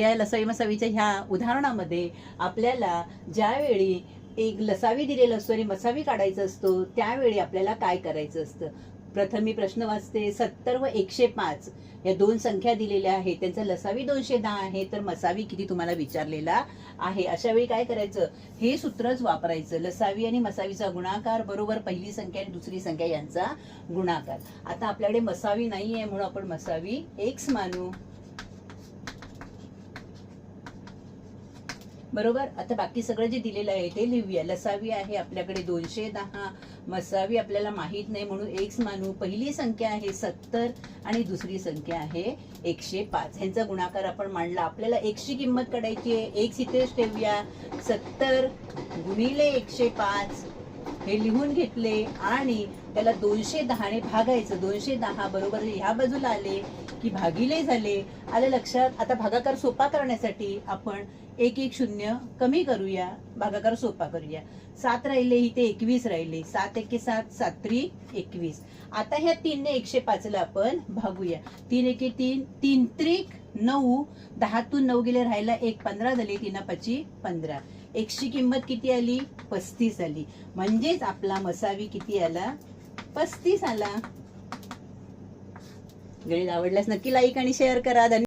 या लसावी मसावीच्या ह्या उदाहरणामध्ये आपल्याला ज्यावेळी एक लसावी दिलेला असतो आणि मसावी काढायचा असतो त्यावेळी आपल्याला काय करायचं असतं? प्रथम मी प्रश्न वाचते सत्तर व एकशे पाच या दोन संख्या दिलेल्या आहेत. त्यांचा लसावी दोनशे दहा आहे तर मसावी किती तुम्हाला विचारलेला आहे? अशा वेळी काय करायचं? हे सूत्रच वापरायचं. लसावी आणि मसावीचा गुणाकार बरोबर पहिली संख्या आणि दुसरी संख्या यांचा गुणाकार. आता आपल्याकडे मसावी नाही आहे म्हणून आपण मसावी एक्स मानू. बरोबर? आता बाकी सगळं जे दिलेलं आहे ते लिहूया. लसावी आहे आपल्याकडे दोनशे दहा मसावी आपल्याला माहीत नाही म्हणून एक्स मानू. पहिली संख्या आहे सत्तर आणि दुसरी संख्या आहे एकशे पाच. ह्यांचा गुणाकार आपण मांडला. आपल्याला एकशी किंमत काढायची आहे. एक्स इथेच ठेवूया. सत्तर गुणिले एकशे पाच. हे लिहून घेतले आणि त्याला दोनशे दहाने भागायचं. दोनशे दहा बरोबर ह्या बाजूला आले की भागिले झाले. आलं लक्षात आता भागाकार सोपा करण्यासाठी आपण एक एक शून्य कमी करूया. भागाकार सोपा करूया. सात राहिले इथे एकवीस राहिले. सात एके सात सात एकवीस. आता ह्या तीनने एकशे पाचला आपण भागूया. तीन एके तीन तीन त्रिक नऊ. दहातून नऊ गेले राहायला एक पंधरा झाले तीन पाची पंधरा. एकशे किंमत किती आली? पस्तीस आली. म्हणजेच आपला मसावी किती आला? पस्तीस आला. गणित आवडल्यास नक्की लाईक आणि शेअर करा. धन्यवाद.